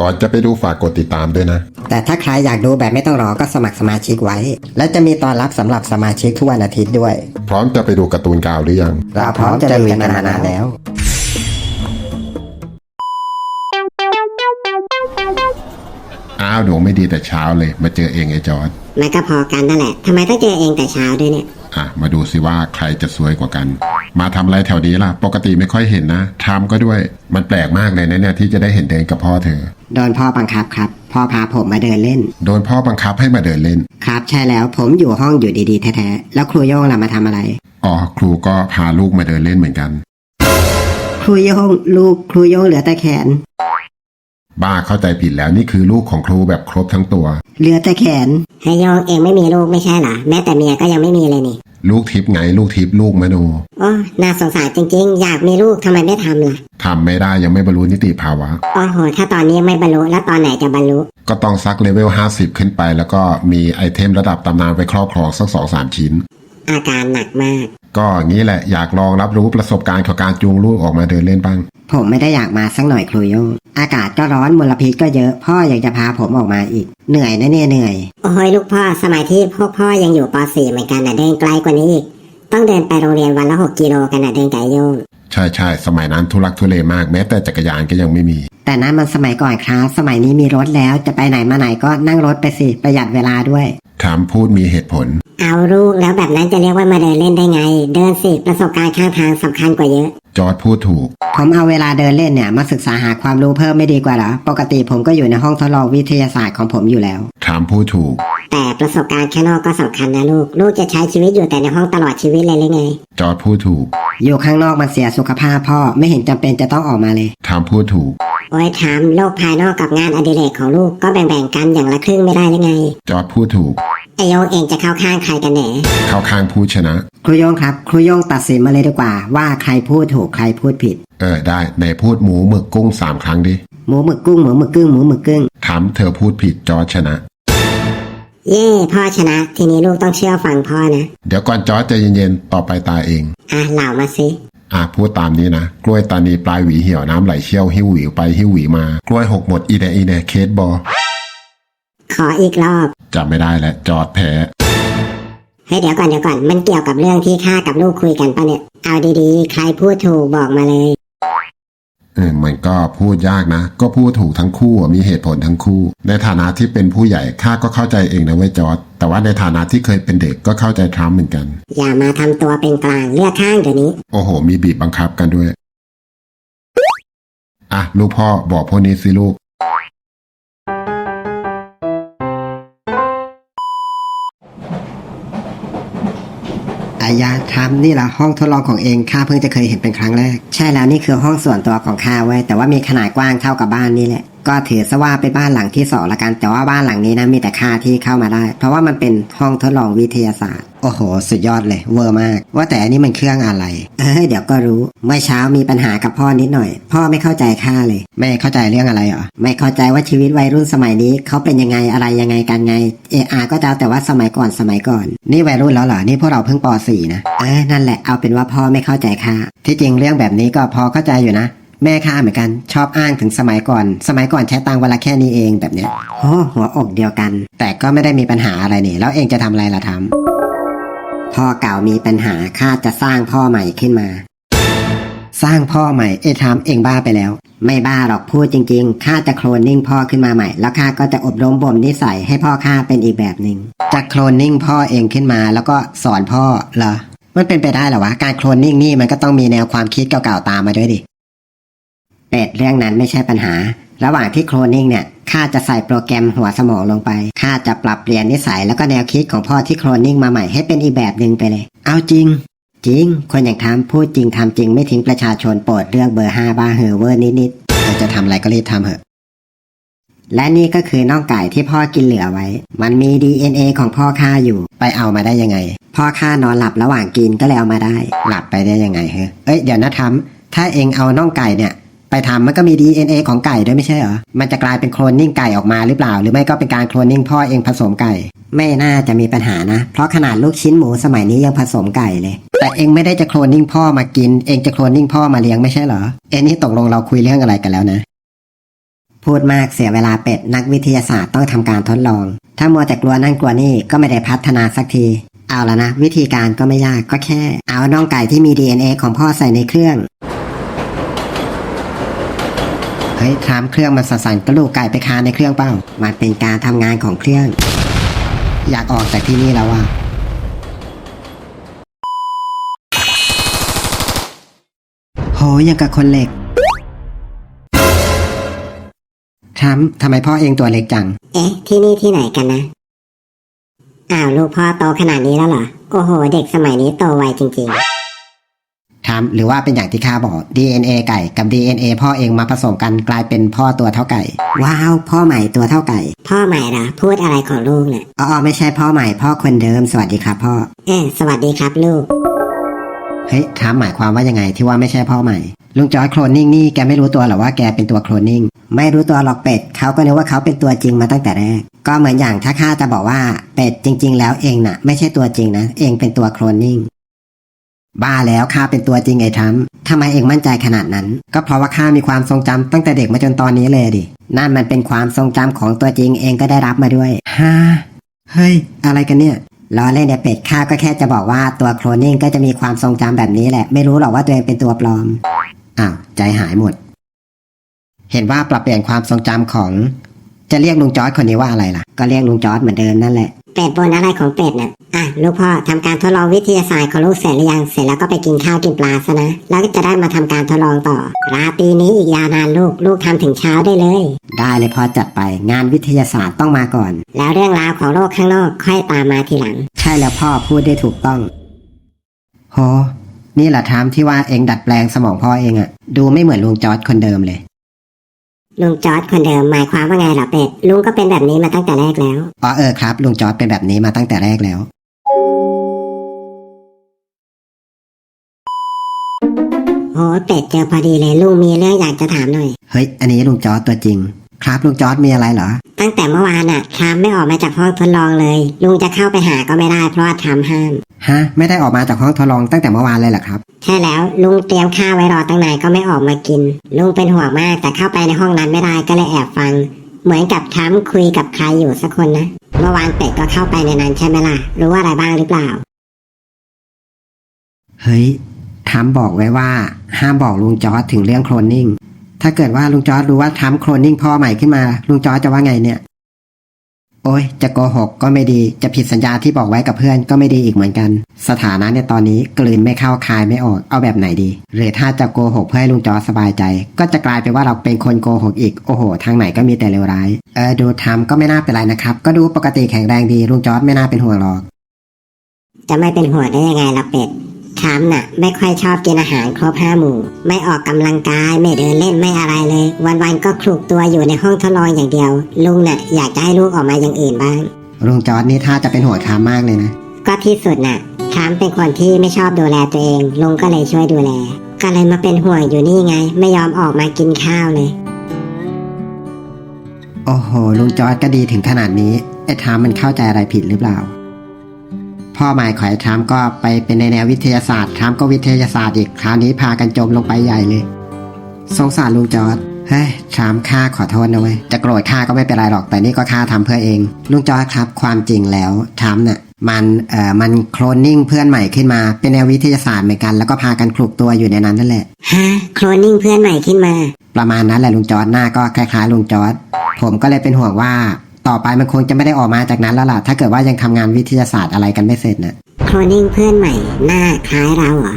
ก่อนจะไปดูฝากกดติดตามด้วยนะ แต่ถ้าใครอยากดูแบบไม่ต้องรอก็สมัครสมาชิกไว้ และจะมีตอนรับสำหรับสมาชิกทุกวันอาทิตย์ด้วย พร้อมจะไปดูการ์ตูนกาวหรือยัง เราพร้อมจะลุยกันมานานแล้ว อ้าวดวงไม่ดีแต่เช้าเลย มาเจอเองไอ้จอร์ดมันก็พอกันนั่นแหละทำไมต้องเจอเองแต่เช้าด้วยเนี่ย อะมาดูสิว่าใครจะสวยกว่ากัน มาทำอะไรแถวนี้ล่ะ ปกติไม่ค่อยเห็นนะทำก็ด้วยมันแปลกมากเลยนะเนี่ยที่จะได้เห็นเดินกับพ่อเธอ โดนพ่อบังคับครับ พ่อพาผมมาเดินเล่น โดนพ่อบังคับให้มาเดินเล่น ครับ ใช่แล้วผมอยู่ห้องอยู่ดีๆแท้ๆแล้วครูโย่งล่ะมาทำอะไร อ๋อครูก็พาลูกมาเดินเล่นเหมือนกัน ครูโย่งลูกครูโย่งเหลือแต่แขน บ้าเข้าใจผิดแล้วนี่คือลูกของครูแบบครบทั้งตัว เหลือแต่แขนให้โยงเองไม่มีลูกไม่ใช่เหรอแม้แต่เมียก็ยังไม่มีเลยนี่ ลูกทิพย์ไงลูกทิพย์ลูกมโนโอ้น่าสงสารจริงๆ อยากมีลูกทำไมไม่ทำล่ะทำไม่ได้ยังไม่บรรลุนิติภาวะ โอ้โห ถ้าตอนนี้ไม่บรรลุแล้วตอนไหนจะบรรลุ ก็ต้องซักเลเวล 50 ขึ้นไป แล้วก็มีไอเทมระดับตำนานไปครอบครองสักสองสามชิ้น อาการหนักมาก ก็งี้แหละอยากลองรับรู้ประสบการณ์ของการจูงลูกออกมาเดินเล่นบ้าง ผมไม่ได้อยากมาสักหน่อยครูโย่งอากาศก็ร้อนมลพิษก็เยอะ พ่ออยากจะพาผมออกมาอีก เหนื่อยนะเนี่ยเหนื่อย โอ้ยลูกพ่อสมัยที่พวกพ่อยังอยู่ป .4 เหมือนกันนะเดินไกลกว่านี้อีก ต้องเดินไปโรงเรียนวันละหกกิโลกันนะเดินไกลโยงใช่ใช่สมัยนั้นทุลักทุเลมากแม้แต่จักรยานก็ยังไม่มี แต่นั้นมันสมัยก่อนครับ สมัยนี้มีรถแล้วจะไปไหนมาไหนก็นั่งรถไปสิประหยัดเวลาด้วย ถามพูดมีเหตุผล เอาลูกแล้วแบบนั้นจะเรียกว่ามาเดินเล่นได้ไง เดินสิประสบการณ์ข้างทางสำคัญกว่าเยอะ จอร์ดพูดถูก ผมเอาเวลาเดินเล่นเนี่ยมาศึกษาหาความรู้เพิ่มไม่ดีกว่าเหรอ ปกติผมก็อยู่ในห้องทดลองวิทยาศาสตร์ของผมอยู่แล้วถามพูดถูก แต่ประสบการณ์ข้างนอกก็สำคัญนะลูก ลูกจะใช้ชีวิตอยู่แต่ในห้องตลอดชีวิตเลยหรือไง จอร์ดพูดถูกอยู่ข้างนอกมันเสียสุขภาพพ่อไม่เห็นจำเป็นจะต้องออกมาเลยถามพูดถูก โอ้ยถามโลกภายนอกกับงานอดิเรกของลูกก็แบ่งๆกันอย่างละครึ่งไม่ได้หรือไงจอร์ดพูดถูก ไอโยงเองจะเข้าข้างใครกันแหนเข้าข้างพูดชนะ ครูโยงครับ ครูโยงตัดสินมาเลยดีกว่า ว่าใครพูดถูกใครพูดผิด เออได้ในพูดหมูหมึกกุ้งสามครั้งดิหมูหมึกกุ้งหมูหมึกกึ้งหมูหมึกกึ้งถามเธอพูดผิดจอร์ดชนะ เย่พ่อชนะ ทีนี้ลูกต้องเชื่อฟังพ่อนะเดี๋ยวก่อนจอร์ดใจเย็นๆต่อไปตาเอง อะเหล่ามาสิอะพูดตามนี้นะ กล้วยตานีปลายหวีเหี่ยวน้ำไหลเชี่ยวหิ้วหวีไปหิ้วหวีมา กล้วยหกหมดอีแดอีแดเคสบอขออีกรอบจำไม่ได้แล้วจอร์ดแพ้เฮ้ยเดี๋ยวก่อนเดี๋ยวก่อนมันเกี่ยวกับเรื่องที่ข้ากับลูกคุยกันปะเนี่ย เอาดีๆ ใครพูดถูกบอกมาเลย เออมันก็พูดยากนะ ก็พูดถูกทั้งคู่อะมีเหตุผลทั้งคู่ ในฐานะที่เป็นผู้ใหญ่ข้าก็เข้าใจเองนะเว้ยจอร์ดแต่ว่าในฐานะที่เคยเป็นเด็กก็เข้าใจทรัมป์เหมือนกัน อย่ามาทำตัวเป็นกลางเลือกข้างเดี๋ยวนี้ โอ้โห มีบีบบังคับกันด้วย อะ ลูกพ่อบอกพวกนี้สิลูก อายทับนี่แหละห้องทดลองของเองข้าเพิ่งจะเคยเห็นเป็นครั้งแรก ใช่แล้วนี่คือห้องส่วนตัวของข้าไว้ยแต่ว่ามีขนาดกว้างเท่ากับบ้านนี่แหละ ก็ถือซะว่าเป็นบ้านหลังที่สองละกัน แต่ว่าบ้านหลังนี้นะมีแต่ข้าที่เข้ามาได้ เพราะว่ามันเป็นห้องทดลองวิทยาศาสตร์ โอ้โห สุดยอดเลย เวอร์มาก ว่าแต่อันนี้มันเครื่องอะไร เอ้ยเดี๋ยวก็รู้ เมื่อเช้ามีปัญหากับพ่อนิดหน่อย พ่อไม่เข้าใจข้าเลย ไม่เข้าใจเรื่องอะไรเหรอ ไม่เข้าใจว่าชีวิตวัยรุ่นสมัยนี้เขาเป็นยังไงอะไรยังไงกันไง เออาก็จะแต่ว่าสมัยก่อนสมัยก่อน นี่วัยรุ่นแล้วเหรอ นี่พวกเราเพิ่งป .4 นะ เออนั่นแหละ เอาเป็นว่าพ่อไม่เข้าใจข้าที่จริงเรื่องแบบนี้ก็พอเข้าใจอยู่นะ แม่ข้าเหมือนกันชอบอ้างถึงสมัยก่อน สมัยก่อนใช้ตังวันละแค่นี้เองแบบเนี้ยโอ้หัวอกเดียวกัน แต่ก็ไม่ได้มีปัญหาอะไรนี่ แล้วเองจะทำอะไรล่ะทำพ่อเก่ามีปัญหาข้าจะสร้างพ่อใหม่ขึ้นมา สร้างพ่อใหม่เอทามเองบ้าไปแล้ว ไม่บ้าหรอกพูดจริงๆข้าจะโคลนนิ่งพ่อขึ้นมาใหม่ แล้วข้าก็จะอบรมบ่มนิสัยให้พ่อข้าเป็นอีกแบบหนึ่งจะโคลนนิ่งพ่อเองขึ้นมา แล้วก็สอนพ่อเหรอมันเป็นไปได้เหรอวะการโคลนนิ่งนี่มันก็ต้องมีแนวความคิดเก่าๆตามมาด้วยดิ เป็ดเรื่องนั้นไม่ใช่ปัญหา ระหว่างที่โคลนนิ่งเนี่ยข้าจะใส่โปรแกรมหัวสมองลงไปข้าจะปรับเปลี่ยนนิสัยแล้วก็แนวคิดของพ่อที่โคลนนิ่งมาใหม่ให้เป็นอีกแบบหนึ่งไปเลย เอาจริง จริง คนอย่างทำพูดจริงทำจริงไม่ทิ้งประชาชนโปรดเลือกเบอร์ห้าบ้าเฮอเวอร์นิดๆเธอจะทำอะไรก็รีบทำเถอะและนี่ก็คือน่องไก่ที่พ่อกินเหลือไว้ มันมี DNA ของพ่อข้าอยู่ ไปเอามาได้ยังไง พ่อข้านอนหลับระหว่างกินก็เลยเอามาได้ หลับไปได้ยังไงเฮ้ยเอ้ยเดี๋ยวนะทำถ้าเองเอาน่องไก่เนี่ย ไปทำมันก็มี DNA ของไก่ด้วยไม่ใช่เหรอ มันจะกลายเป็นโคลนนิ่งไก่ออกมาหรือเปล่า หรือไม่ก็เป็นการโคลนนิ่งพ่อเองผสมไก่ ไม่น่าจะมีปัญหานะ เพราะขนาดลูกชิ้นหมูสมัยนี้ยังผสมไก่เลย แต่เองไม่ได้จะโคลนนิ่งพ่อมากิน เองจะโคลนนิ่งพ่อมาเลี้ยงไม่ใช่เหรอ เอ็นนี่ตกลงเราคุยเรื่องอะไรกันแล้วนะ พูดมากเสียเวลาเป็ดนักวิทยาศาสตร์ต้องทำการทดลอง ถ้ามัวแต่กลัวนั่นกลัวนี่ก็ไม่ได้พัฒนาสักทีเอาละนะ วิธีการก็ไม่ยากก็แค่ เอาน่องไก่ที่มี DNA ของพ่อใส่ในเครื่อง เฮ้ยทามเครื่องมันสั่นๆกระลูกไก่ไปคาในเครื่องเป้ามันเป็นการทำงานของเครื่อง อยากออกจากที่นี่แล้วว่ะโหยังกับคนเหล็กทามทำไมพ่อเองตัวเล็กจัง เอ๊ะ ที่นี่ที่ไหนกันนะ อ้าว ลูกพ่อโตขนาดนี้แล้วเหรอ โอ้โห เด็กสมัยนี้โตไวจริง ทามหรือว่าเป็นอย่างที่ข้าบอก DNA ไก่กับ DNA พ่อเองมาผสมกันกลายเป็นพ่อตัวเท่าไก่ ว้าว พ่อใหม่ตัวเท่าไก่ๆพ่อใหม่เหรอพูดอะไรของลูกเนี่ยอ๋อไม่ใช่พ่อใหม่พ่อคนเดิม สวัสดีครับพ่อ เออสวัสดีครับลูก เฮ้ยถามหมายความว่ายังไงที่ว่าไม่ใช่พ่อใหม่ ลุงจอยโคลนนิ่งนี่แกไม่รู้ตัวหรอว่าแกเป็นตัวโคลนนิ่ง ไม่รู้ตัวหรอกเป็ดเขาก็นึกว่าเขาเป็นตัวจริงมาตั้งแต่แรก ก็เหมือนอย่างถ้าข้าจะบอกว่าเป็ดจริง ๆ แล้วเองน่ะ ไม่ใช่ตัวจริงนะ เองเป็นตัวโคลนนิ่ง บ้าแล้วข้าเป็นตัวจริงไอ้ทำทำไมเองมั่นใจขนาดนั้น ก็เพราะว่าข้ามีความทรงจำตั้งแต่เด็กมาจนตอนนี้เลยดิ นั่นมันเป็นความทรงจำของตัวจริงเองก็ได้รับมาด้วยฮ่าเฮ้ย อะไรกันเนี่ยล้อเล่นในเป็ดข้าก็แค่จะบอกว่าตัวโคลนนิ่งก็จะมีความทรงจำแบบนี้แหละ ไม่รู้หรอกว่าตัวเองเป็นตัวปลอม อ้าวใจหายหมด เห็นว่าปรับเปลี่ยนความทรงจำของ จะเรียกลุงจอร์ดคนนี้ว่าอะไรล่ะ ก็เรียกลุงจอร์ดเหมือนเดิมนั่นแหละ เป็ดบนอะไรของเป็ดน่ะอะลูกพ่อทำการทดลองวิทยาศาสตร์ของลูกเสร็จหรือยังเสร็จแล้วก็ไปกินข้าวกินปลาซะนะแล้วก็จะได้มาทำการทดลองต่อ ราตรีนี้อีกยาวนานลูกลูกทำถึงเช้าได้เลย ได้เลยพอจัดไปงานวิทยาศาสตร์ต้องมาก่อน แล้วเรื่องราวของโลกข้างนอกค่อยตามมาทีหลัง ใช่แล้วพ่อพูดได้ถูกต้องโหนี่แหละทามที่ว่าเองดัดแปลงสมองพ่อเองอะดูไม่เหมือนลุงจอร์ดคนเดิมเลย ลุงจอร์ดคนเดิมหมายความว่าไงเหรอเป็ดลุงก็เป็นแบบนี้มาตั้งแต่แรกแล้ว อ๋อเออครับ ลุงจอร์ดเป็นแบบนี้มาตั้งแต่แรกแล้วโอ้เป็ดเจอพอดีเลยลุงมีเรื่องอยากจะถามหน่อย เฮ้ย อันนี้ลุงจอร์ดตัวจริง ครับลุงจอร์ดมีอะไรเหรอ ตั้งแต่เมื่อวานน่ะทามไม่ออกมาจากห้องทดลองเลย ลุงจะเข้าไปหาก็ไม่ได้เพราะว่าทามห้าม ฮะ ไม่ได้ออกมาจากห้องทดลองตั้งแต่เมื่อวานเลยเหรอครับ ใช่แล้วลุงเตรียมข้าวไว้รอตั้งนานก็ไม่ออกมากิน ลุงเป็นห่วงมากแต่เข้าไปในห้องนั้นไม่ได้ก็เลยแอบฟัง เหมือนกับทามคุยกับใครอยู่สักคนนะ เมื่อวานเป็ดก็เข้าไปในนั้นใช่ไหมล่ะ รู้อะไรบ้างหรือเปล่า เฮ้ยทามบอกไว้ว่า ห้ามบอกลุงจอร์ดถึงเรื่องโคลนนิ่ง ถ้าเกิดว่าลุงจอร์ดรู้ว่าทำโคลนนิ่งพ่อใหม่ขึ้นมา ลุงจอร์ดจะว่าไงเนี่ย โอ้ย จะโกหกก็ไม่ดี จะผิดสัญญาที่บอกไว้กับเพื่อนก็ไม่ดีอีกเหมือนกัน สถานะเนี่ยตอนนี้กลืนไม่เข้าคายไม่ออก เอาแบบไหนดี หรือถ้าจะโกหกเพื่อให้ลุงจอร์ดสบายใจ ก็จะกลายเป็นว่าเราเป็นคนโกหกอีก โอ้โห ทางไหนก็มีแต่เลวร้าย เออ ดูทำก็ไม่น่าเป็นไรนะครับ ก็ดูปกติแข็งแรงดี ลุงจอร์ดไม่น่าเป็นห่วงหรอก จะไม่เป็นห่วงได้ยังไงล่ะเป็ด ทามน่ะ ไม่ค่อยชอบกินอาหารครบห้าหมู่ ไม่ออกกำลังกายไม่เดินเล่นไม่อะไรเลย วันๆก็คลุกตัวอยู่ในห้องทดลองอย่างเดียว ลุงน่ะอยากจะให้ลูกออกมาอย่างอื่นบ้างลุงจอร์ดนี่ถ้าจะเป็นห่วงทามมากเลยนะ ก็ที่สุดน่ะทามเป็นคนที่ไม่ชอบดูแลตัวเอง ลุงก็เลยช่วยดูแล ก็เลยมาเป็นห่วงอยู่นี่ไง ไม่ยอมออกมากินข้าวเลยโอ้โหลุงจอร์ดก็ดีถึงขนาดนี้ไอ้ทามมันเข้าใจอะไรผิดหรือเปล่า พ่อหมายขอให้ทามก็ไปเป็นในแนววิทยาศาสตร์ทามก็วิทยาศาสตร์อีกคราวนี้พากันจมลงไปใหญ่เลย สงสารลุงจอร์ดเฮ้ยทามข้าขอโทษนะเว้ยจะโกรธข้าก็ไม่เป็นไรหรอกแต่นี่ก็ข้าทำเพื่อเอง ลุงจอร์ดครับ ความจริงแล้วทามเนี่ยมันเอ่อมันโคลนนิ่งเพื่อนใหม่ขึ้นมาเป็นแนววิทยาศาสตร์เหมือนกันแล้วก็พากันคลุกตัวอยู่ในนั้นนั่นแหละฮะโคลนนิ่งเพื่อนใหม่ขึ้นมา ประมาณนั้นแหละลุงจอร์ดหน้าก็คล้ายๆลุงจอร์ดผมก็เลยเป็นห่วงว่า ต่อไปมันคงจะไม่ได้ออกมาจากนั้นแล้วล่ะ ถ้าเกิดว่ายังทำงานวิทยาศาสตร์อะไรกันไม่เสร็จนะ โคลนิ่งเพื่อนใหม่หน้าคล้ายเราเหรอ